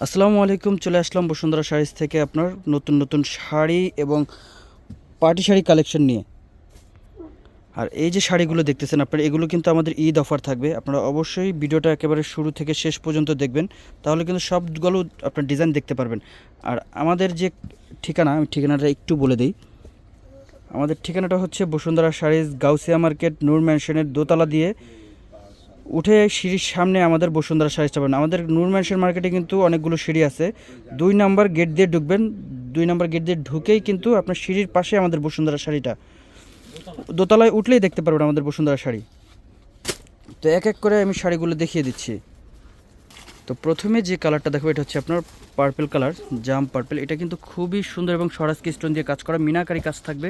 আসসালামু আলাইকুম, চলে আসলাম বসুন্ধরা শাড়িজ থেকে আপনার নতুন নতুন শাড়ি এবং পার্টি শাড়ি কালেকশন নিয়ে। আর এই যে শাড়িগুলো দেখতেছেন আপনারা, এগুলো কিন্তু আমাদের ঈদ অফার থাকবে। আপনারা অবশ্যই ভিডিওটা একেবারে শুরু থেকে শেষ পর্যন্ত দেখবেন, তাহলে কিন্তু সবগুলো আপনার ডিজাইন দেখতে পারবেন। আর আমাদের যে ঠিকানা, আমি ঠিকানাটা একটু বলে দিই। আমাদের ঠিকানাটা হচ্ছে বসুন্ধরা শাড়িজ গাউসিয়া মার্কেট, নূর ম্যানশনের দোতলা দিয়ে উঠে সিঁড়ির সামনে আমাদের বসুন্ধরা শাড়িটা পাবেন আমাদের নূর ম্যানশন মার্কেটে কিন্তু অনেকগুলো সিঁড়ি আছে। দুই নাম্বার গেট দিয়ে ঢুকবেন, দুই নাম্বার গেট দিয়ে ঢুকেই কিন্তু আপনার সিঁড়ির পাশে আমাদের বসুন্ধরা শাড়িটা। দোতলায় উঠলেই দেখতে পারবেন আমাদের বসুন্ধরা শাড়ি। তো এক এক করে আমি শাড়িগুলো দেখিয়ে দিচ্ছি। তো প্রথমে যে কালারটা দেখো, এটা হচ্ছে আপনার পার্পল কালার জাম পার্পল এটা কিন্তু খুবই সুন্দর এবং সরাসকি স্টোন দিয়ে কাজ করা। মিনাকারি কাজ থাকবে,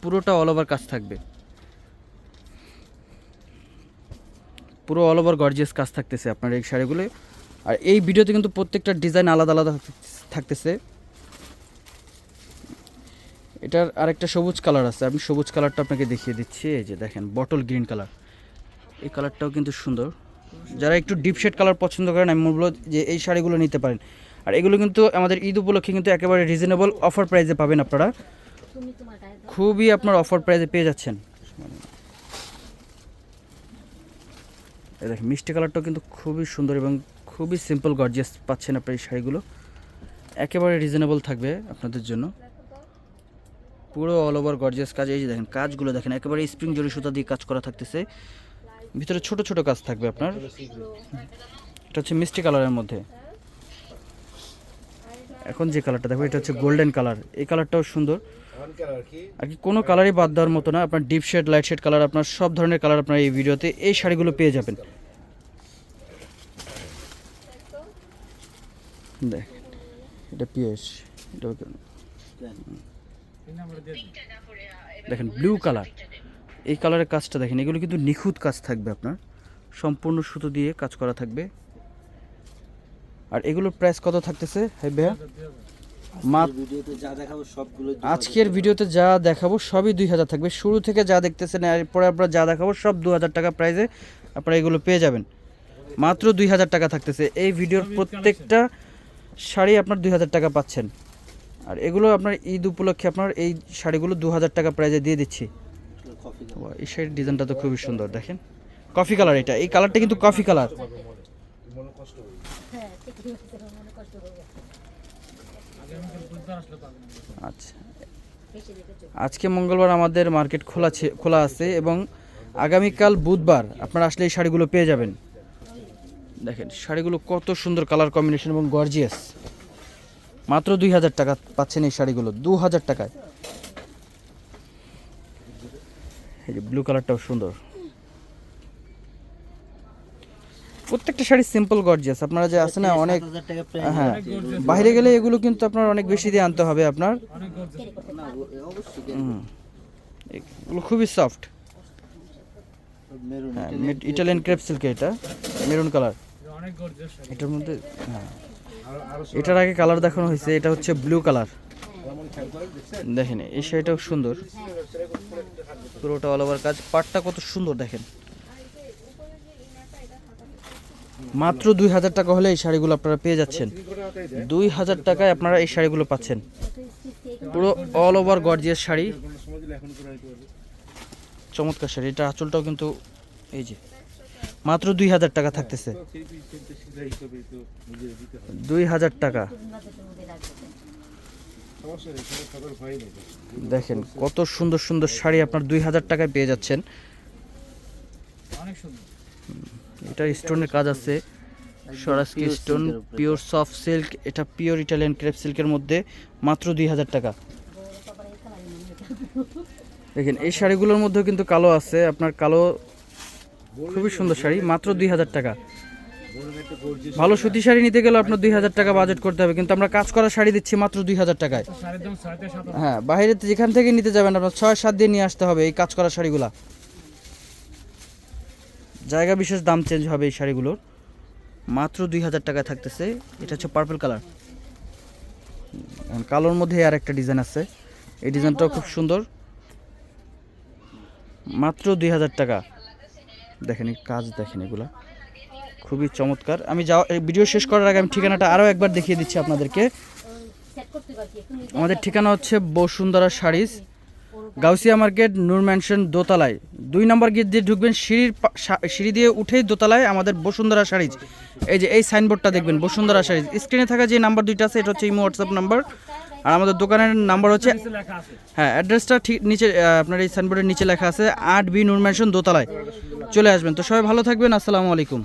পুরোটা অল ওভার কাজ থাকবে। পুরো অল ওভার গর্জিয়াস কাজ থাকতেছে আপনার এই শাড়িগুলো। আর এই ভিডিওতে কিন্তু প্রত্যেকটা ডিজাইন আলাদা আলাদা থাকতেছে। এটার আরেকটা সবুজ কালার আছে। আমি সবুজ কালারটা আপনাকে দেখিয়ে দিচ্ছি। এই যে দেখেন বটল গ্রিন কালার এই কালারটাও কিন্তু সুন্দর। যারা একটু ডিপ শেড কালার পছন্দ করেন আমি বলব যে এই শাড়িগুলো নিতে পারেন। আর এগুলো কিন্তু আমাদের ঈদ উপলক্ষে কিন্তু একেবারে রিজনেবল অফার প্রাইসে পাবেন আপনারা। খুবই আপনার অফার প্রাইসে পেয়ে যাচ্ছেন এই দেখেন, মিষ্টি কালারটাও কিন্তু খুবই সুন্দর এবং খুবই সিম্পল গর্জিয়াস পাচ্ছেন আপনার এই শাড়িগুলো। একেবারে রিজনেবল থাকবে আপনাদের জন্য। পুরো অল ওভার গর্জিয়াস কাজ। এই যে দেখেন, কাজগুলো দেখেন, একেবারে স্প্রিং জরি সুতা দিয়ে কাজ করা থাকতেছে। ভিতরে ছোট ছোট কাজ থাকবে আপনার। এটা হচ্ছে মিষ্টি কালারের মধ্যে। এখন যে কালারটা দেখো, এটা হচ্ছে গোল্ডেন কালার এই কালারটাও সুন্দর। আর কি, কোনো কালারই বাদ দেওয়ার মতো না। আপনার deep shade light shade colour আপনার সব ধরনের কালার আপনার এই ভিডিওতে এই শাড়িগুলো পেয়ে যাবেন। দেখ, এটা পিএস এটা দেখেন ব্লু কালার এই কালারের কাজটা দেখেন, এগুলো কিন্তু নিখুঁত কাজ থাকবে আপনার। সম্পূর্ণ সুতো দিয়ে কাজ করা থাকবে। আর এগুলোর প্রাইস কত থাকতেছে? হ্যাঁ ভাইয়া? মাত্র ভিডিওতে যা দেখাবো সবগুলো আজকের ভিডিওতে যা দেখাবো সবই দুই হাজার থাকবে। শুরু থেকে যা দেখতেছেন এরপরে আপনারা যা দেখাবো সব দু হাজার টাকা প্রাইজে আপনারা এগুলো পেয়ে যাবেন। মাত্র দুই হাজার টাকা থাকতেছে। এই ভিডিওর প্রত্যেকটা শাড়ি আপনার দুই হাজার টাকা পাচ্ছেন। আর এগুলো আপনার ঈদ উপলক্ষে আপনার এই শাড়িগুলো দু হাজার টাকা প্রাইজে দিয়ে দিচ্ছি। এই শাড়ির ডিজাইনটা তো খুবই সুন্দর দেখেন। কফি কালার এটা। এই কালারটা কিন্তু কফি কালার আচ্ছা। আজকে মঙ্গলবার আমাদের মার্কেট খোলা খোলা আছে এবং আগামীকাল বুধবার আপনারা আসলে এই শাড়িগুলো পেয়ে যাবেন। দেখেন, শাড়িগুলো কত সুন্দর কালার কম্বিনেশন এবং গর্জিয়াস। মাত্র দুই হাজার টাকা পাচ্ছেন এই শাড়িগুলো, দু হাজার টাকায়। এই যে ব্লু কালারটাও সুন্দর। প্রত্যেকটা শাড়ি সিম্পল গর্জিয়াস আপনারা যে আছে না অনেক হ্যাঁ। বাইরে গেলে এগুলো কিন্তু আপনার অনেক বেশি দিয়ে আনতে হবে আপনার। এগুলো খুবই সফট হ্যাঁ ইটালিয়ান ক্রেপ সিল্ক এটা মেরুন কালার এটার মধ্যে হ্যাঁ। এটার আগে কালার দেখানো হয়েছে এটা হচ্ছে ব্লু কালার দেখেন এই শাড়িটাও সুন্দর। পুরোটা অল ওভার কাজ। পাটটা কত সুন্দর দেখেন। মাত্র দুই হাজার টাকা হলে এই শাড়িগুলো আপনারা পেয়ে যাচ্ছেন। দুই হাজার টাকায় আপনারা এই শাড়িগুলো পাচ্ছেন। পুরো অল ওভার গর্জিয়াস শাড়ি। চমৎকার শাড়ি। এটা আঁচলটাও কিন্তু এই যে, মাত্র দুই হাজার টাকা থাকতেছে। দুই হাজার টাকা। দেখেন কত সুন্দর সুন্দর শাড়ি আপনার দুই হাজার টাকায় পেয়ে যাচ্ছেন। এটা স্টোনের কাজ আছে। Swarovski stone. Pure soft silk এটা পিওর ইটালিয়ান ক্রেপ সিল্কের মধ্যে মাত্র দুই হাজার টাকা। দেখেন এই শাড়িগুলোর মধ্যেও কিন্তু কালো আছে। আপনার কালো খুবই সুন্দর শাড়ি মাত্র দুই হাজার টাকা। ভালো সুতি শাড়ি নিতে গেলে আপনার দুই হাজার টাকা বাজেট করতে হবে। কিন্তু আমরা কাজ করা শাড়ি দিচ্ছি মাত্র দুই হাজার টাকায়। হ্যাঁ বাইরে থেকে যেখান থেকে নিতে যাবেন। আপনার ছয় সাত দিয়ে নিয়ে আসতে হবে এই কাজ করা শাড়িগুলা। জায়গা বিশেষ দাম চেঞ্জ হবে এই শাড়িগুলোর। মাত্র দুই হাজার টাকা থাকতেছে। এটা হচ্ছে পার্পল কালার কালোর মধ্যে আর একটা ডিজাইন আছে। এই ডিজাইনটাও খুব সুন্দর। মাত্র দুই হাজার টাকা। দেখেন কাজ দেখেন এগুলা। খুবই চমৎকার। আমি যাওয়া ভিডিও শেষ করার আগে আমি ঠিকানাটা আরও একবার দেখিয়ে দিচ্ছি আপনাদেরকে। আমাদের ঠিকানা হচ্ছে Bashundhara sarees Gausia market Noor mansion দোতলায়। দুই নম্বর গেট দিয়ে ঢুকবেন সিঁড়ির সিঁড়ি দিয়ে উঠেই দোতলায় আমাদের বসুন্ধরা শাড়িজ। এই যে এই সাইনবোর্ডটা দেখবেন বসুন্ধরা শাড়িজ। স্ক্রিনে থাকা যে নাম্বার দুইটা আছে এটা হচ্ছে ইমো হোয়াটসঅ্যাপ নাম্বার। আর আমাদের দোকানের নাম্বার হচ্ছে হ্যাঁ অ্যাড্রেসটা ঠিক নিচে আপনার এই সাইনবোর্ডের নিচে লেখা আছে আট বি নূর ম্যানশন দোতলায়। চলে আসবেন। তো সবাই ভালো থাকবেন আসসালামু আলাইকুম।